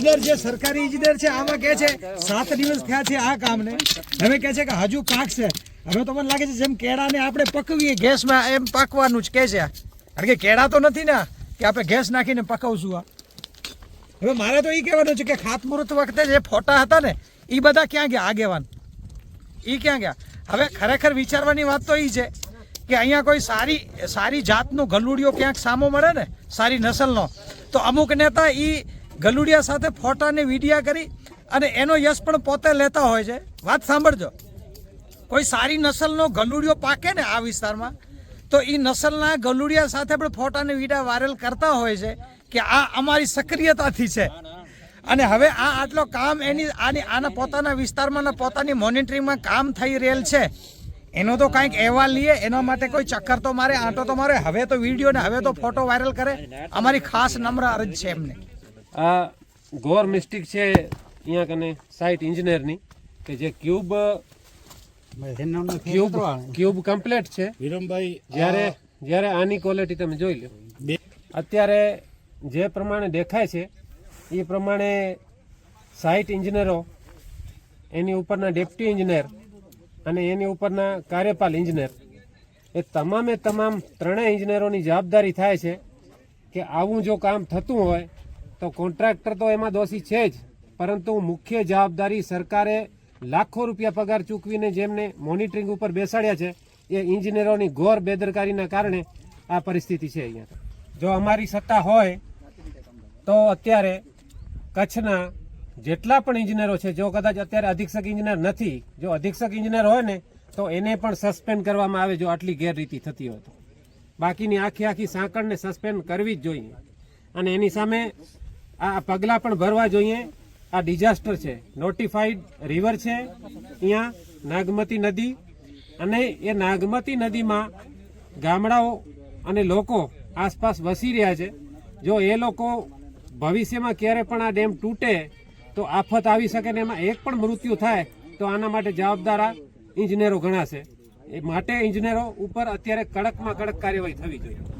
ઇજનેર જે સરકારી ઇજનેર છે, આમાં કહે છે, સાત દિવસ થયા છે આ કામને. હવે કહે છે કે હજુ પાકશે હવે તો મને લાગે છે જેમ કેળાને આપણે પકવીએ, ગેસમાં એમ પાકવાનું જ કહે છે કારણ કે કેળા તો નથી ને કે આપણે ગેસ નાખીને પકવશું આ. હવે મારે તો એ કહેવાનું છે કે ખાતમુહૂર્ત વખતે જે ફોટા હતા ને એ બધા ક્યાં ગયા? આગેવાન. એ ક્યાં ગયા? હવે ખરેખર વિચારવાની વાત તો એ છે કે અહીંયા કોઈ સારી સારી જાતનું ગલુડિયો ક્યાંક સામો મળે ને, સારી નસલનો, તો અમુક નેતા એ ગલુડિયા સાથે ફોટાને વિડિયા કરી અને એનો યશ પણ પોતે લેતા હોય છે. વાત સાંભળજો. કોઈ સારી નસલનો ગલુડિયો પાકે ને આ વિસ્તારમાં? તો એ નસલના ગલુડિયા સાથે પણ ફોટાને વિડિયા વાયરલ કરતા હોય છે કે આ અમારી સક્રિયતાથી છે. અને હવે આ આટલો કામ એની આની આના પોતાના વિસ્તારમાં પોતાની મોનિટરિંગમાં કામ થઈ રહેલ છે. એનો તો કાંઈક અહેવાલ લઈએ. એના માટે કોઈ ચક્કર તો મારે, આંટો તો મારે. હવે તો વીડિયો ને હવે તો ફોટો વાયરલ કરે. અમારી ખાસ નમ્ર અરજ છે એમને. આ ગોર મિસ્ટેક છે અહીંયા કને સાઇટ ઇન્જિનિયરની કે જે ક્યુબ ક્યુબ ક્યુબ કમ્પ્લીટ છે. વિરમભાઈ જ્યારે જ્યારે આની ક્વોલિટી તમે જોઈ લો. અત્યારે જે પ્રમાણે દેખાય છે એ પ્રમાણે સાઇટ ઇન્જિનિયરો એની ઉપરના ડેપ્ટી ઇન્જિનિયર અને એની ઉપરના કાર્યપાલ ઇન્જિનિયર એ તમામે તમામ ત્રણેય ઇન્જિનિયરોની જવાબદારી થાય છે કે આવું જો કામ થતું હોય તો કોન્ટ્રાક્ટર તો એમાં દોષી છે જ. પરંતુ મુખ્ય જવાબદારી સરકારે લાખો રૂપિયા પગાર ચૂકવીને જેમને મોનિટરિંગ ઉપર બેસાડ્યા છે, એ ઇન્જિનિયરોની ઘોર બેદરકારીના કારણે આ પરિસ્થિતિ છે અહીંયા. જો અમારી સત્તા હોય, તો અત્યારે કચ્છના જેટલા પણ ઇજનેરો છે, જો કદાચ અત્યારે અધિક્ષક ઇજનેર નથી, જો અધિક્ષક ઇન્જિનિયર હોય ને, તો એને પણ સસ્પેન્ડ કરવામાં આવે જો આટલી ગેરરીતિ થતી હોય તો. બાકીની આખી આખી સાંકળને સસ્પેન્ડ કરવી જ જોઈએ. અને એની સામે આ પગલાં પણ ભરવા જોઈએ. આ ડિઝાસ્ટર છે. નોટિફાઈડ રિવર છે. અહીંયા નાગમતી નદી અને એ નાગમતી નદીમાં ગામડાઓ અને લોકો આસપાસ વસી રહ્યા છે. જો એ લોકો ભવિષ્યમાં ક્યારે પણ આ ડેમ તૂટે તો આફત આવી શકે ને એમાં એક પણ મૃત્યુ થાય તો આના માટે જવાબદાર આ ઇજનેરો ગણાશે. એ માટે ઇજનેરો ઉપર અત્યારે કડકમાં કડક કાર્યવાહી થવી જોઈએ.